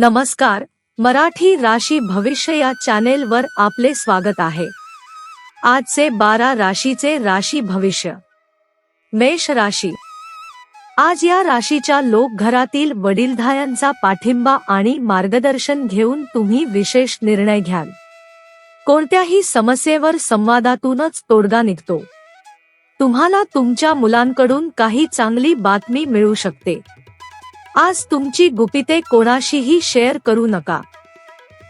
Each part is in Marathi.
नमस्कार मराठी राशी भविष्य या चॅनेलवर आपले स्वागत आहे. आजचे बारा राशीचे राशी भविष्य. मेष राशी. आज या राशीच्या लोक घरातील वडीलधायांचा पाठिंबा आणि मार्गदर्शन घेऊन तुम्ही विशेष निर्णय घ्याल. कोणत्याही समस्येवर संवादातूनच तोडगा निघतो. तुम्हाला तुमच्या मुलांकडून काही चांगली बातमी मिळू शकते. आज तुमची गुपिते कोणाशीही शेअर करू नका.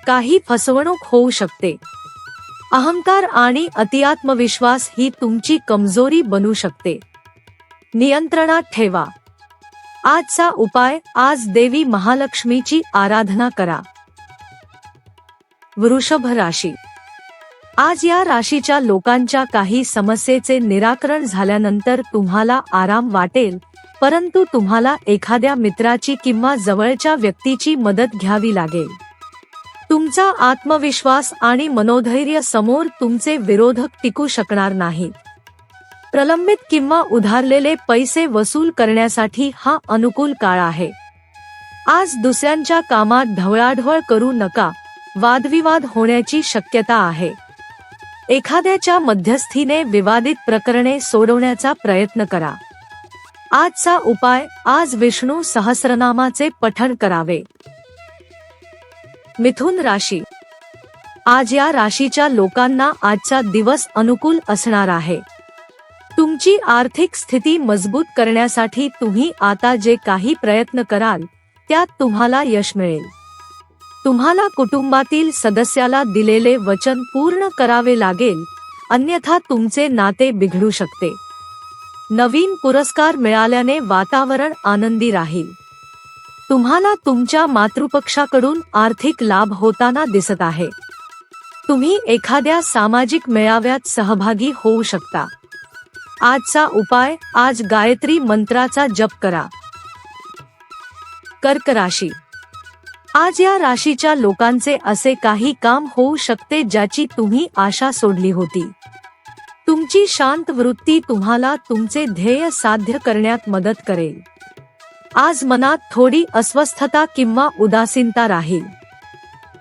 काही फसवणूक होऊ शकते. अहंकार आणि अतिआत्मविश्वास ही तुमची कमजोरी बनू शकते. नियंत्रणात ठेवा. आजचा उपाय आज देवी महालक्ष्मीची आराधना करा. वृषभ राशी. आज या राशीच्या लोकांच्या काही समस्येचे निराकरण झाल्यानंतर तुम्हाला आराम वाटेल. परंतु तुम्हाला एखाद्या मित्राची किंवा जवळच्या व्यक्तीची मदत घ्यावी लागेल. तुमचा आत्मविश्वास आणि मनोधैर्य समोर तुमचे विरोधक टिकू शकणार नाहीत. प्रलंबित किंवा उधारलेले पैसे वसूल करण्यासाठी हा अनुकूल काळ आहे. आज दुसऱ्यांच्या कामात ढवळाढवळ करू नका वादविवाद होण्याची शक्यता आहे. एखाद्याच्या मध्यस्थीने विवादित प्रकरणे सोडवण्याचा प्रयत्न करा. आजचा उपाय आज विष्णू सहस्रनामाचे पठण करावे. मिथुन राशी. आज या राशीच्या लोकांना आजचा दिवस अनुकूल असणार आहे. तुमची आर्थिक स्थिती मजबूत करण्यासाठी तुम्ही आता जे काही प्रयत्न कराल त्यात तुम्हाला यश मिळेल. तुम्हाला कुटुंबातील सदस्याला दिलेले वचन पूर्ण करावे लागेल अन्यथा तुमचे नाते बिघडू शकते. नवीन पुरस्कार मिळाल्याने वातावरण आनंदी राहील. तुम्हाला तुमच्या मातृपक्षाकडून आर्थिक लाभ होताना दिसत आहे. तुम्ही एखाद्या सामाजिक मेळाव्यात सहभागी होऊ शकता. आजचा उपाय आज गायत्री मंत्राचा जप करा. कर्क राशी. आज या राशीच्या लोकांचे असे काही काम होऊ शकते ज्याची तुम्ही आशा सोडली होती. तुमची शांत वृत्ती तुम्हाला तुमचे ध्येय साध्य करण्यात मदत करेल. आज मनात थोडी अस्वस्थता किंवा उदासीनता राहील.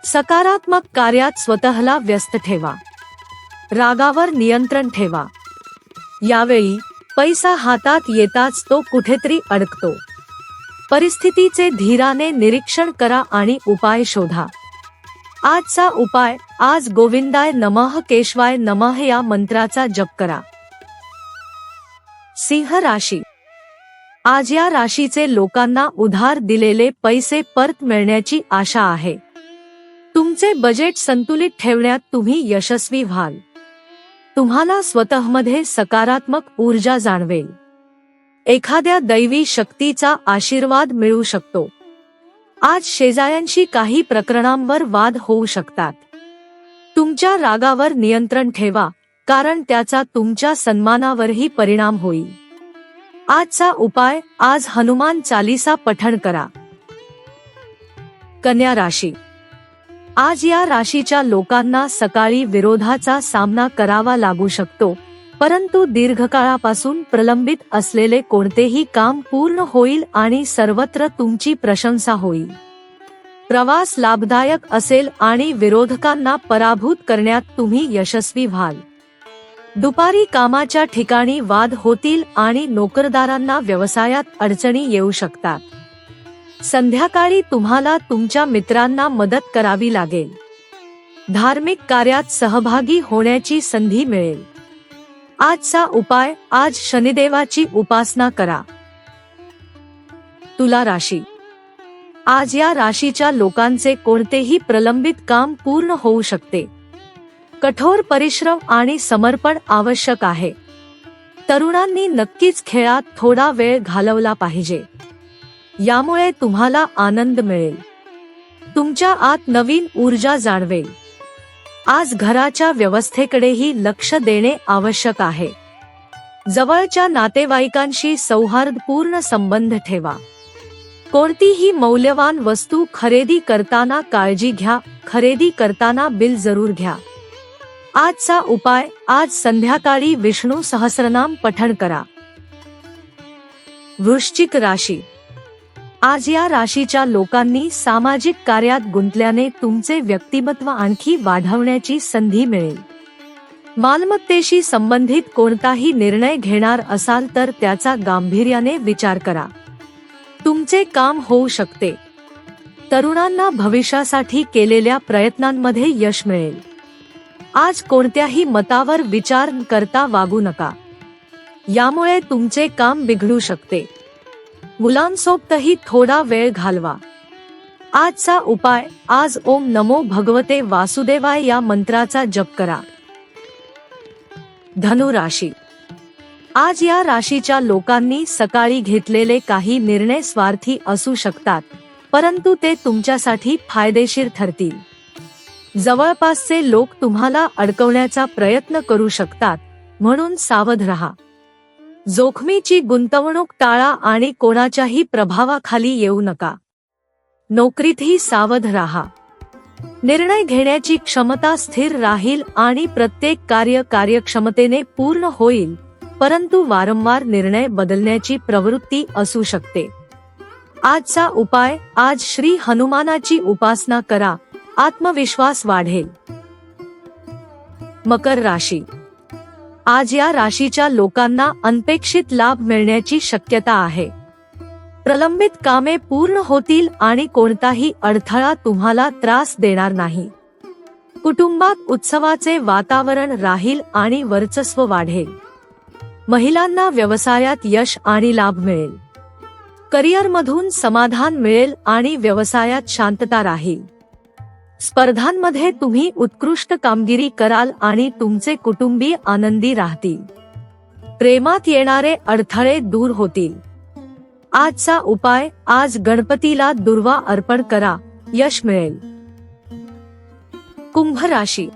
सकारात्मक कार्यात स्वतःला व्यस्त ठेवा. रागावर नियंत्रण ठेवा. यावेळी पैसा हातात येताच तो कुठेतरी अडकतो. परिस्थितीचे धीराने निरीक्षण करा आणि उपाय शोधा. आजचा उपाय आज गोविंदाय नमः केशवाय नमः या मंत्राचा जप करा. सिंह राशी. आज या राशीचे लोकांना उधार दिलेले पैसे परत मिळण्याची आशा आहे. तुमचे बजेट संतुलित ठेवण्यात तुम्ही यशस्वी व्हाल. तुम्हाला स्वतःमध्ये सकारात्मक ऊर्जा जाणवेल. एखाद्या दैवी शक्तीचा आशीर्वाद मिळू शकतो. आज शेजाऱ्यांशी काही प्रकरणांवर वाद होऊ शकतात. तुमच्या रागावर नियंत्रण ठेवा कारण त्याचा तुमच्या सन्मानावरही परिणाम होईल. आजचा उपाय आज हनुमान चालीसा पठण करा. कन्या राशी. आज या राशीच्या लोकांना सकाळी विरोधाचा सामना करावा लागू शकतो परंतु दीर्घकाळापासून प्रलंबित असलेले कोणतेही काम पूर्ण होईल आणि सर्वत्र तुमची प्रशंसा होईल. प्रवास लाभदायक असेल आणि विरोधकांना पराभूत करण्यात तुम्ही यशस्वी व्हाल. दुपारी कामाच्या ठिकाणी वाद होतील आणि नोकरदारांना व्यवसायात अडचणी येऊ शकतात. संध्याकाळी तुम्हाला तुमच्या मित्रांना मदत करावी लागेल. धार्मिक कार्यात सहभागी होण्याची संधी मिळेल. आजचा उपाय आज शनिदेवाची उपासना करा. तुला राशी आज या राशीच्या लोकांचे कोणतेही प्रलंबित काम पूर्ण होऊ शकते. कठोर परिश्रम आणि समर्पण आवश्यक आहे. तरुणांनी नक्कीच खेळात थोडा वेळ घालवला पाहिजे. यामुळे तुम्हाला आनंद मिळेल. तुमच्या आत नवीन ऊर्जा जाणवेल. आज घराच्या व्यवस्थेकडेही लक्ष देणे आवश्यक आहे. जवळच्या नातेवाईकांशी सौहार्दपूर्ण संबंध ठेवा. कोणतीही मौल्यवान वस्तू खरेदी करताना काळजी घ्या खरेदी करताना बिल जरूर घ्या. आजचा उपाय आज संध्याकाळी विष्णू सहस्रनाम पठण करा. वृश्चिक राशी. आज या राशीच्या लोकांनी सामाजिक कार्यात गुंतल्याने तुमचे व्यक्तिमत्व आणखी वाढवण्याची संधी मिळेल. मालमत्तेशी संबंधित कोणताही निर्णय घेणार असाल तर त्याचा गांभीर्याने विचार करा. तुमचे काम होऊ शकते. तरुणांना भविष्यासाठी केलेल्या प्रयत्नांमध्ये यश मिळेल. आज कोणत्याही मतावर विचार करता वागू नका. यामुळे तुमचे काम बिघडू शकते. मुलांसोबतही थोडा वेळ घालवा. आजचा उपाय आज ओम नमो भगवते वासुदेवाय या मंत्राचा जप करा. धनुराशी आज या राशीच्या लोकांनी सकाळी घेतलेले काही निर्णय स्वार्थी असू शकतात परंतु ते तुमच्यासाठी फायदेशीर ठरतील. जवळपासचे लोक तुम्हाला अडकवण्याचा प्रयत्न करू शकतात म्हणून सावध रहा. जोखमीची गुंतवणूक टाळा आणि कोणाच्याही प्रभावाखाली येऊ नका. नोकरीतही सावध राहा. निर्णय घेण्याची क्षमता स्थिर राहील आणि प्रत्येक कार्य कार्यक्षमतेने पूर्ण होईल. परंतु वारंवार निर्णय बदलण्याची प्रवृत्ती असू शकते. आजचा उपाय आज श्री हनुमानाची उपासना करा आत्मविश्वास वाढेल. मकर राशी. आज या राशीच्या लोकांना अनपेक्षित लाभ मिळण्याची शक्यता आहे. प्रलंबित कामे पूर्ण होतील आणि कोणताही अडथळा तुम्हाला त्रास देणार नाही. कुटुंबात उत्सवाचे वातावरण राहील आणि वर्चस्व वाढेल. महिलांना व्यवसायात यश आणि लाभ मिळेल. करिअरमधून समाधान मिळेल आणि व्यवसायात शांतता राहील. स्पर्धांमध्ये तुम्ही उत्कृष्ट कामगिरी कराल आणि तुमचे कुटुंबी आनंदी राहतील. प्रेमात येणारे अडथळे दूर होतील. आजचा उपाय आज गणपतीला दुर्वा अर्पण करा यश मिळेल. कुंभ राशी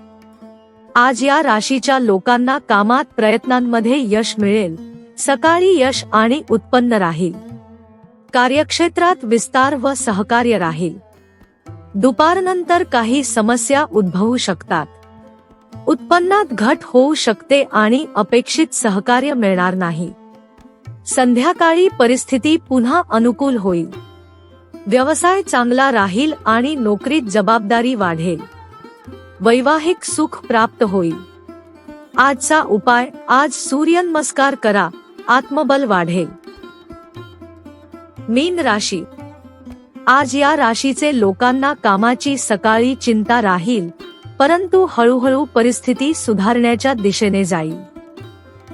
आज या राशीच्या लोकांना कामात प्रयत्नांमध्ये यश मिळेल. सकाळी यश आणि उत्पन्न राहील. कार्यक्षेत्रात विस्तार व सहकार्य राहील. दुपारनंतर काही समस्या उद्भवू शकतात. उत्पन्नात घट होऊ शकते आणि अपेक्षित सहकार्य मिळणार नाही. संध्याकाळी परिस्थिती पुन्हा अनुकूल होईल. व्यवसाय चांगला राहील आणि नोकरीत जबाबदारी वाढेल. वैवाहिक सुख प्राप्त होईल. आजचा उपाय आज सूर्यनमस्कार करा आत्मबल वाढेल. मीन राशी. आज या राशीचे लोकांना कामाची सकाळी चिंता राहील परंतु हळूहळू परिस्थिती सुधारण्याच्या दिशेने जाईल.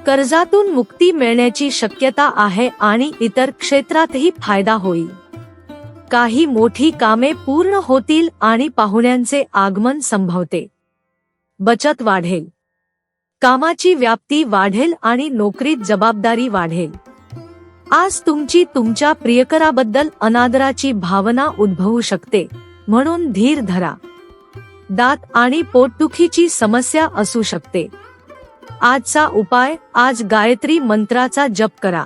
कर्जातून मुक्ती मिळण्याची शक्यता आहे आणि इतर क्षेत्रातही फायदा होईल. काही मोठी कामे पूर्ण होतील आणि पाहुण्यांचे आगमन संभवते. बचत वाढेल. कामाची व्याप्ती वाढेल आणि नोकरीत जबाबदारी वाढेल. आज तुमची तुमच्या प्रियकराबद्दल अनादराची भावना उद्भवू शकते म्हणून धीर धरा. दात आणि पोटदुखीची समस्या असू शकते. आजचा उपाय आज गायत्री मंत्राचा जप करा.